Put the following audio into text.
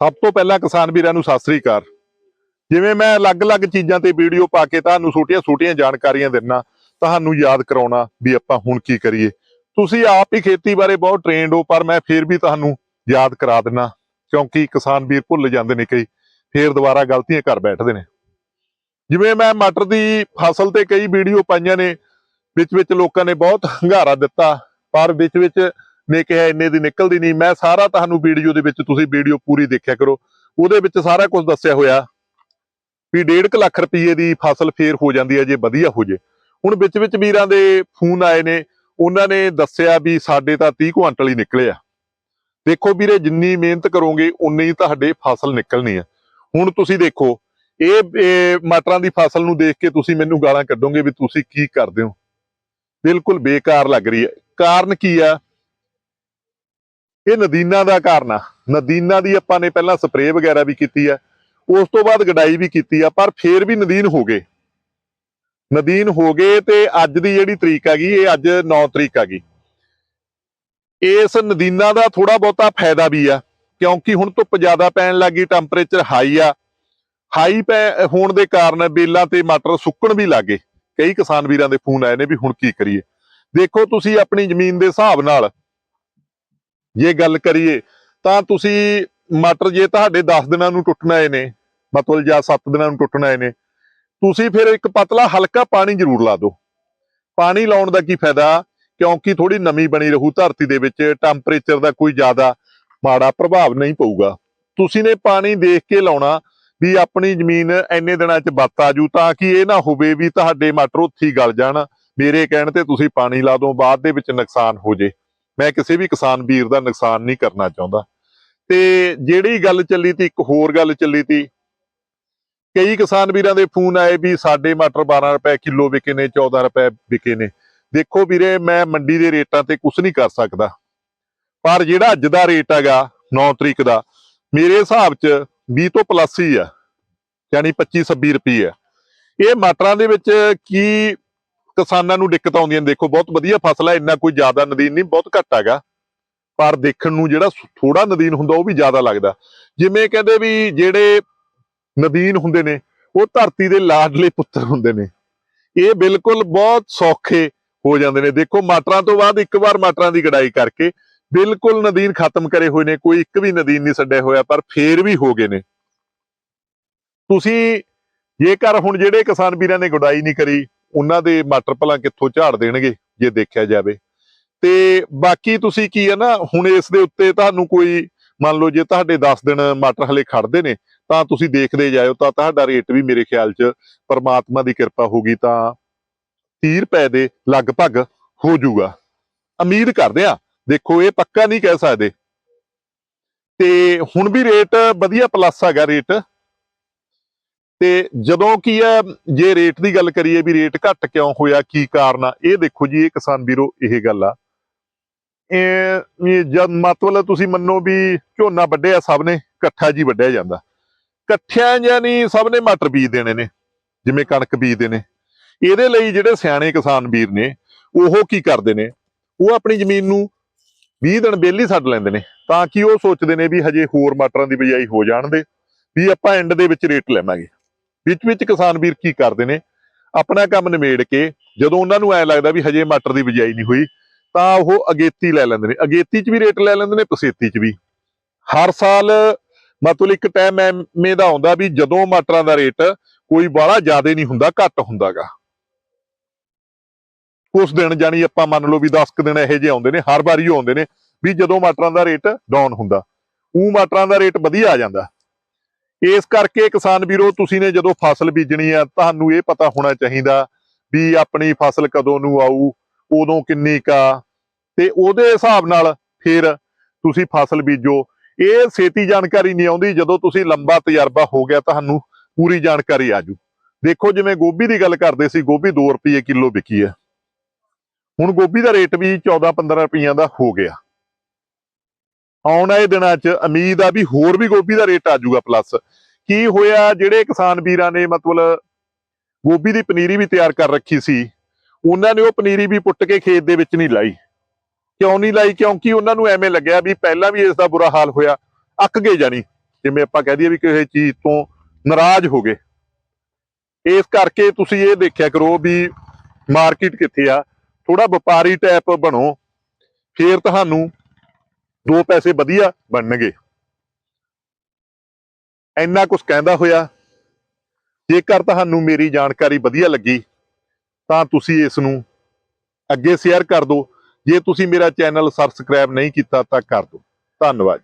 ਸਭ ਤੋਂ ਪਹਿਲਾਂ ਕਿਸਾਨ ਵੀਰਾਂ ਨੂੰ ਸਤਿ ਸ੍ਰੀ ਅਕਾਲ। ਜਿਵੇਂ ਮੈਂ ਅਲੱਗ-ਅਲੱਗ ਚੀਜ਼ਾਂ ਤੇ ਵੀਡੀਓ ਪਾ ਕੇ ਤੁਹਾਨੂੰ ਛੋਟੀਆਂ-ਛੋਟੀਆਂ ਜਾਣਕਾਰੀਆਂ ਦਿੰਨਾ, ਤੁਹਾਨੂੰ ਯਾਦ ਕਰਾਉਣਾ ਵੀ ਆਪਾਂ ਹੁਣ ਕੀ ਕਰੀਏ। ਤੁਸੀਂ ਆਪ ਹੀ ਖੇਤੀ ਬਾਰੇ ਬਹੁਤ ਟ੍ਰੇਨਡ ਹੋ, ਪਰ ਮੈਂ ਫੇਰ ਵੀ ਤੁਹਾਨੂੰ ਯਾਦ ਕਰਾ ਦਿੰਨਾ, ਕਿਉਂਕਿ ਕਿਸਾਨ ਵੀਰ ਭੁੱਲ ਜਾਂਦੇ ਨੇ ਕਈ, ਫੇਰ ਦੁਬਾਰਾ ਗਲਤੀਆਂ ਕਰ ਬੈਠਦੇ ਨੇ। ਜਿਵੇਂ ਮੈਂ ਮਟਰ ਦੀ ਫਸਲ ਤੇ ਕਈ ਵੀਡੀਓ ਪਾਈਆਂ ਨੇ ਵਿੱਚ ਵਿੱਚ ਲੋਕਾਂ ਨੇ ਬਹੁਤ ਹੰਗਾਰਾ ਦਿੱਤਾ, ਪਰ ਵਿੱਚ ਵਿੱਚ ਨੇ ਕਿਹਾ ਇੰਨੇ ਦੀ ਨਿਕਲਦੀ ਨਹੀਂ, ਮੈਂ ਸਾਰਾ ਤੁਹਾਨੂੰ ਵੀਡੀਓ ਦੇ ਵਿੱਚ ਤੁਸੀਂ ਵੀਡੀਓ ਪੂਰੀ ਦੇਖਿਆ ਕਰੋ। ਉਹਦੇ ਵਿੱਚ ਸਾਰਾ ਕੁਝ ਦੱਸਿਆ ਹੋਇਆ ਵੀ 1.5 ਲੱਖ ਰੁਪਏ ਦੀ ਫਸਲ ਫੇਰ ਹੋ ਜਾਂਦੀ ਹੈ ਜੇ ਵਧੀਆ ਹੋ ਜੇ। ਹੁਣ ਵਿੱਚ ਵਿੱਚ ਵੀਰਾਂ ਦੇ ਫੋਨ ਆਏ ਨੇ, ਉਹਨਾਂ ਨੇ ਦੱਸਿਆ ਵੀ ਸਾਡੇ ਤਾਂ 30 ਕੁਆਂਟਲ ਹੀ ਨਿਕਲੇ ਆ। ਦੇਖੋ ਵੀਰੇ, ਜਿੰਨੀ ਮਿਹਨਤ ਕਰੋਗੇ ਉਨੀ ਹੀ ਤੁਹਾਡੇ ਫਸਲ ਨਿਕਲਣੀ ਆ। ਹੁਣ ਤੁਸੀਂ ਦੇਖੋ, ਇਹ ਇਹ ਮਟਰਾਂ ਦੀ ਫਸਲ ਨੂੰ ਦੇਖ ਕੇ ਤੁਸੀਂ ਮੈਨੂੰ ਗਾਲਾਂ ਕੱਢੋਗੇ ਵੀ ਤੁਸੀਂ ਕੀ ਕਰਦੇ ਹੋ। ਬਿਲਕੁਲ ਬੇਕਾਰ ਲੱਗ ਰਹੀ ਹੈ। ਕਾਰਨ ਕੀ ਆ? ਇਹ ਨਦੀਨਾਂ ਦਾ ਕਾਰਨ ਆ। ਨਦੀਨਾਂ ਦੀ ਆਪਾਂ ਨੇ ਪਹਿਲਾਂ ਸਪਰੇਅ ਵਗੈਰਾ ਵੀ ਕੀਤੀ ਆ। ਉਸ ਤੋਂ ਬਾਅਦ ਗਡਾਈ ਵੀ ਕੀਤੀ ਆ, ਪਰ ਫੇਰ ਵੀ ਨਦੀਨ ਹੋ ਗਏ। ਨਦੀਨ ਹੋ ਗਏ ਤੇ ਅੱਜ ਦੀ ਜਿਹੜੀ ਤਰੀਕ ਹੈਗੀ ਇਹ ਅੱਜ 9 ਤਰੀਕ ਹੈਗੀ ਇਸ ਨਦੀਨਾ ਦਾ ਥੋੜਾ ਬਹੁਤਾ ਫਾਇਦਾ ਵੀ ਆ, ਕਿਉਂਕਿ ਹੁਣ ਧੁੱਪ ਜ਼ਿਆਦਾ ਪੈਣ ਲੱਗੀ ਟੈਂਪਰੇਚਰ ਹਾਈ ਆ। ਹਾਈ ਪੈ, ਹੋਣ ਦੇ ਕਾਰਨ ਬੇਲਾਂ ਤੇ ਮਟਰ ਸੁੱਕਣ ਵੀ ਲੱਗੇ ਕਈ ਕਿਸਾਨ ਵੀਰਾਂ ਦੇ ਫੋਨ ਆਏ ਨੇ ਵੀ ਹੁਣ ਕੀ ਕਰੀਏ। ਦੇਖੋ ਤੁਸੀਂ ਆਪਣੀ ਜ਼ਮੀਨ ਦੇ ਹਿਸਾਬ ਨਾਲ ਜੇ ਗੱਲ ਕਰੀਏ, ਤਾਂ ਤੁਸੀਂ ਮਟਰ ਜੇ ਤੁਹਾਡੇ 10 ਦਿਨਾਂ ਨੂੰ ਟੁੱਟਣ ਆਏ ਨੇ, ਮਤਲਬ ਜਾਂ 7 ਦਿਨਾਂ ਨੂੰ ਟੁੱਟਣ ਆਏ ਨੇ, ਤੁਸੀਂ ਫਿਰ ਇੱਕ ਪਤਲਾ ਹਲਕਾ ਪਾਣੀ ਜ਼ਰੂਰ ਲਾ ਦਿਓ। ਪਾਣੀ ਲਾਉਣ ਦਾ ਕੀ ਫਾਇਦਾ? ਕਿਉਂਕਿ ਥੋੜੀ ਨਮੀ ਬਣੀ ਰਹੂ ਧਰਤੀ ਦੇ ਵਿੱਚ ਟੈਂਪਰੇਚਰ ਦਾ ਕੋਈ ਜ਼ਿਆਦਾ ਮਾੜਾ ਪ੍ਰਭਾਵ ਨਹੀਂ ਪਊਗਾ। ਤੁਸੀਂ ਨੇ ਪਾਣੀ ਦੇਖ ਕੇ ਲਾਉਣਾ ਵੀ ਆਪਣੀ ਜ਼ਮੀਨ ਇੰਨੇ ਦਿਨਾਂ 'ਚ ਬੱਤ ਆ ਜੂ, ਤਾਂ ਕਿ ਇਹ ਨਾ ਹੋਵੇ ਵੀ ਤੁਹਾਡੇ ਮਟਰ ਉੱਥੇ ਗਲ ਜਾਣ। ਮੇਰੇ ਕਹਿਣ ਤੇ ਤੁਸੀਂ ਪਾਣੀ ਲਾ ਦਿਓ, ਬਾਅਦ ਦੇ ਵਿੱਚ ਨੁਕਸਾਨ ਹੋ ਜੇ। ਮੈਂ ਕਿਸੇ ਵੀ ਕਿਸਾਨ ਵੀਰ ਦਾ ਨੁਕਸਾਨ ਨਹੀਂ ਕਰਨਾ ਚਾਹੁੰਦਾ। ਤੇ ਜਿਹੜੀ ਗੱਲ ਚੱਲੀ ਤੀ, ਇੱਕ ਹੋਰ ਗੱਲ ਚੱਲੀ ਤੀ। ਕਈ ਕਿਸਾਨ ਵੀਰਾਂ ਦੇ ਫੋਨ ਆਏ ਵੀ ਸਾਡੇ ਮਟਰ 12 ਰੁਪਏ ਕਿਲੋ ਵਿਕੇ ਨੇ 14 ਰੁਪਏ ਵਿਕੇ ਨੇ। ਦੇਖੋ ਵੀਰੇ, ਮੈਂ ਮੰਡੀ ਦੇ ਰੇਟਾਂ ਤੇ ਕੁਝ ਨਹੀਂ ਕਰ ਸਕਦਾ। ਪਰ ਜਿਹੜਾ ਅੱਜ ਦਾ ਰੇਟ ਹੈਗਾ 9 ਤਰੀਕ ਦਾ, ਮੇਰੇ ਹਿਸਾਬ 'ਚ 20 ਤੋਂ ਪਲੱਸ ਹੀ ਆ। ਯਾਨੀ 25 26 ਰੁਪਏ ਇਹ ਮਟਰਾਂ ਦੇ ਵਿੱਚ ਕੀ ਕਿਸਾਨਾਂ ਨੂੰ ਦਿੱਕਤ ਆਉਂਦੀਆਂ ਨੇ। ਦੇਖੋ, ਬਹੁਤ ਵਧੀਆ ਫਸਲ ਹੈ ਇੰਨਾ ਕੋਈ ਜ਼ਿਆਦਾ ਨਦੀਨ ਨਹੀਂ, ਬਹੁਤ ਘੱਟ ਹੈਗਾ। ਪਰ ਦੇਖਣ ਨੂੰ ਜਿਹੜਾ ਥੋੜਾ ਨਦੀਨ ਹੁੰਦਾ, ਉਹ ਵੀ ਜ਼ਿਆਦਾ ਲੱਗਦਾ। ਜਿਵੇਂ ਕਹਿੰਦੇ ਵੀ ਜਿਹੜੇ ਨਦੀਨ ਹੁੰਦੇ ਨੇ, ਉਹ ਧਰਤੀ ਦੇ ਲਾਡਲੇ ਪੁੱਤਰ ਹੁੰਦੇ ਨੇ। ਇਹ ਬਿਲਕੁਲ ਬਹੁਤ ਸੌਖੇ ਹੋ ਜਾਂਦੇ ਨੇ। ਦੇਖੋ ਮਟਰਾਂ ਤੋਂ ਬਾਅਦ ਇੱਕ ਵਾਰ ਮਟਰਾਂ ਦੀ ਗੜਾਈ ਕਰਕੇ ਬਿਲਕੁਲ ਨਦੀਨ ਖਤਮ ਕਰੇ ਹੋਏ ਨੇ, ਕੋਈ ਇੱਕ ਵੀ ਨਦੀਨ ਨਹੀਂ ਛੱਡਿਆ ਹੋਇਆ, ਪਰ ਫੇਰ ਵੀ ਹੋ ਗਏ ਨੇ। ਤੁਸੀਂ ਜੇਕਰ ਹੁਣ ਜਿਹੜੇ ਕਿਸਾਨ ਵੀਰਾਂ ਨੇ ਗੁਡਾਈ ਨਹੀਂ ਕਰੀ ਉਹਨਾਂ ਦੇ ਮਟਰ ਭਲਾ ਕਿੱਥੋਂ ਝਾੜ ਦੇਣਗੇ ਜੇ ਦੇਖਿਆ ਜਾਵੇ। ਤੇ ਬਾਕੀ ਤੁਸੀਂ ਕੀ ਹੈ ਨਾ, ਹੁਣ ਇਸ ਦੇ ਉੱਤੇ ਤੁਹਾਨੂੰ ਕੋਈ, ਮੰਨ ਲਓ ਜੇ ਤੁਹਾਡੇ 10 ਦਿਨ ਮਟਰ ਹਲੇ ਖੜਦੇ ਨੇ, ਤਾਂ ਤੁਸੀਂ ਦੇਖਦੇ ਜਾਇਓ, ਤਾਂ ਤੁਹਾਡਾ ਰੇਟ ਵੀ ਮੇਰੇ ਖਿਆਲ 'ਚ ਪਰਮਾਤਮਾ ਦੀ ਕਿਰਪਾ ਹੋਗੀ ਤਾਂ 30 ਰੁਪਏ ਦੇ ਲਗਭਗ ਹੋ ਜਾਊਗਾ। ਉਮੀਦ ਕਰਦੇ ਆ ਦੇਖੋ ਇਹ ਪੱਕਾ ਨਹੀਂ ਕਹਿ ਸਕਦੇ। ਤੇ ਹੁਣ ਵੀ ਰੇਟ ਵਧੀਆ ਪਲੱਸ ਹੈਗਾ ਰੇਟ। ਤੇ ਜਦੋਂ ਕੀ ਹੈ, ਜੇ ਰੇਟ ਦੀ ਗੱਲ ਕਰੀਏ ਵੀ ਰੇਟ ਘੱਟ ਕਿਉਂ ਹੋਇਆ, ਕੀ ਕਾਰਨ ਆ, ਇਹ ਦੇਖੋ ਜੀ, ਇਹ ਕਿਸਾਨ ਵੀਰੋ, ਇਹ ਗੱਲ ਆ। ਇਹ ਜਦ ਮਤਲਬ ਤੁਸੀਂ ਮੰਨੋ ਵੀ ਝੋਨਾ ਵੱਢਿਆ ਸਭ ਨੇ, ਇਕੱਠਾ ਜੀ ਵੱਢਿਆ ਜਾਂਦਾ। ਇਕੱਠਿਆਂ ਜਾਨੀ ਸਭ ਨੇ ਮਟਰ ਬੀਜ ਦੇਣੇ ਨੇ, ਜਿਵੇਂ ਕਣਕ ਬੀਜਦੇ ਨੇ। ਇਹਦੇ ਲਈ ਜਿਹੜੇ ਸਿਆਣੇ ਕਿਸਾਨ ਵੀਰ ਨੇ, ਉਹ ਕੀ ਕਰਦੇ ਨੇ, ਉਹ ਆਪਣੀ ਜ਼ਮੀਨ ਨੂੰ 20 ਦਿਨ ਬੇਲੀ ਛੱਡ ਲੈਂਦੇ ਨੇ, ਤਾਂ ਕਿ ਉਹ ਸੋਚਦੇ ਨੇ ਵੀ ਹਜੇ ਹੋਰ ਮਟਰਾਂ ਦੀ ਬਿਜਾਈ ਹੋ ਜਾਣ ਦੇ, ਵੀ ਆਪਾਂ ਐਂਡ ਦੇ ਵਿੱਚ ਰੇਟ ਲੈਵਾਂਗੇ। ਵਿੱਚ ਵਿੱਚ ਕਿਸਾਨ ਵੀਰ ਕੀ ਕਰਦੇ ਨੇ? ਆਪਣਾ ਕੰਮ ਨਿਮੇੜ ਕੇ ਜਦੋਂ ਉਹਨਾਂ ਨੂੰ ਐ ਲੱਗਦਾ ਵੀ ਹਜੇ ਮਟਰ ਦੀ ਬਿਜਾਈ ਨਹੀਂ ਹੋਈ, ਤਾਂ ਉਹ ਅਗੇਤੀ ਲੈ ਲੈਂਦੇ ਨੇ। ਅਗੇਤੀ 'ਚ ਵੀ ਰੇਟ ਲੈ ਲੈਂਦੇ ਨੇ, ਪਸੇਤੀ 'ਚ ਵੀ। ਹਰ ਸਾਲ ਮਤਲਬ ਇੱਕ ਟਾਈਮ ਐਵੇਂ ਦਾ ਆਉਂਦਾ ਵੀ ਜਦੋਂ ਮਟਰਾਂ ਦਾ ਰੇਟ ਕੋਈ ਬਾਹਲਾ ਜ਼ਿਆਦਾ ਨਹੀਂ ਹੁੰਦਾ, ਘੱਟ ਹੁੰਦਾਗਾ। ਉਸ ਦਿਨ ਜਾਨੀ ਆਪਾਂ ਮੰਨ ਲਓ ਵੀ 10 ਕੁ ਦਿਨ ਇਹੋ ਜਿਹੇ ਆਉਂਦੇ ਨੇ, ਹਰ ਵਾਰੀ ਉਹ ਆਉਂਦੇ ਨੇ ਵੀ ਜਦੋਂ ਮਟਰਾਂ ਦਾ ਰੇਟ ਡਾਊਨ ਹੁੰਦਾ ਉਹ ਮਟਰਾਂ ਦਾ ਰੇਟ ਵਧੀਆ ਆ ਜਾਂਦਾ। ਇਸ ਕਰਕੇ ਕਿਸਾਨ ਵੀਰੋ, ਤੁਸੀਂ ਨੇ ਜਦੋਂ ਫਸਲ ਬੀਜਣੀ ਆ, ਤੁਹਾਨੂੰ ਇਹ ਪਤਾ ਹੋਣਾ ਚਾਹੀਦਾ ਵੀ ਆਪਣੀ ਫਸਲ ਕਦੋਂ ਨੂੰ ਆਊ, ਉਦੋਂ ਕਿੰਨੀ ਕਾ ਤੇ ਉਹਦੇ ਹਿਸਾਬ ਨਾਲ ਫਿਰ ਤੁਸੀਂ ਫਸਲ ਬੀਜੋ। ਇਹ ਛੇਤੀ ਜਾਣਕਾਰੀ ਨਹੀਂ ਆਉਂਦੀ, ਜਦੋਂ ਤੁਸੀਂ ਲੰਬਾ ਤਜਰਬਾ ਹੋ ਗਿਆ, ਤੁਹਾਨੂੰ ਪੂਰੀ ਜਾਣਕਾਰੀ ਆਜੂ ਦੇਖੋ, ਜਿਵੇਂ ਗੋਭੀ ਦੀ ਗੱਲ ਕਰਦੇ ਸੀ, ਗੋਭੀ 2 ਰੁਪਏ ਕਿਲੋ ਵਿਕੀ ਹੈ ਹੁਣ ਗੋਭੀ ਦਾ ਰੇਟ ਵੀ 14-15 ਰੁਪਈਆਂ ਦਾ ਹੋ ਗਿਆ। ਆਉਣ ਵਾਲੇ ਦਿਨਾਂ 'ਚ ਉਮੀਦ ਆ ਵੀ ਹੋਰ ਵੀ ਗੋਭੀ ਦਾ ਰੇਟ ਆ ਜਾਊਗਾ ਪਲੱਸ ਕੀ ਹੋਇਆ? ਜਿਹੜੇ ਕਿਸਾਨ ਵੀਰਾਂ ਨੇ ਮਤਲਬ ਗੋਭੀ ਦੀ ਪਨੀਰੀ ਵੀ ਤਿਆਰ ਕਰ ਰੱਖੀ ਸੀ, ਉਹਨਾਂ ਨੇ ਉਹ ਪਨੀਰੀ ਵੀ ਪੁੱਟ ਕੇ ਖੇਤ ਦੇ ਵਿੱਚ ਨਹੀਂ ਲਾਈ। ਕਿਉਂ ਨਹੀਂ ਲਾਈ? ਕਿਉਂਕਿ ਉਹਨਾਂ ਨੂੰ ਐਵੇਂ ਲੱਗਿਆ ਵੀ ਪਹਿਲਾਂ ਵੀ ਇਸ ਦਾ ਬੁਰਾ ਹਾਲ ਹੋਇਆ, ਅੱਕ ਗਏ ਜਾਣੀ। ਜਿਵੇਂ ਆਪਾਂ ਕਹਿ ਦਈਏ ਵੀ ਕਿਸੇ ਚੀਜ਼ ਤੋਂ ਨਾਰਾਜ਼ ਹੋ ਗਏ। ਇਸ ਕਰਕੇ ਤੁਸੀਂ ਇਹ ਦੇਖਿਆ ਕਰੋ ਵੀ ਮਾਰਕੀਟ ਕਿੱਥੇ ਆ। ਥੋੜਾ ਵਪਾਰੀ ਟਾਈਪ ਬਣੋ। ਫੇਰ ਤੁਹਾਨੂੰ ਦੋ ਪੈਸੇ ਵਧੀਆ ਬਣਨਗੇ। ਇੰਨਾ ਕੁਝ ਕਹਿੰਦਾ ਹੋਇਆ, ਜੇਕਰ ਤੁਹਾਨੂੰ ਮੇਰੀ ਜਾਣਕਾਰੀ ਵਧੀਆ ਲੱਗੀ, ਤਾਂ ਤੁਸੀਂ ਇਸ ਨੂੰ ਅੱਗੇ ਸ਼ੇਅਰ ਕਰ ਦਿਓ। ਜੇ ਤੁਸੀਂ ਮੇਰਾ ਚੈਨਲ ਸਬਸਕ੍ਰਾਈਬ ਨਹੀਂ ਕੀਤਾ ਤਾਂ ਕਰ ਦਿਓ। ਧੰਨਵਾਦ।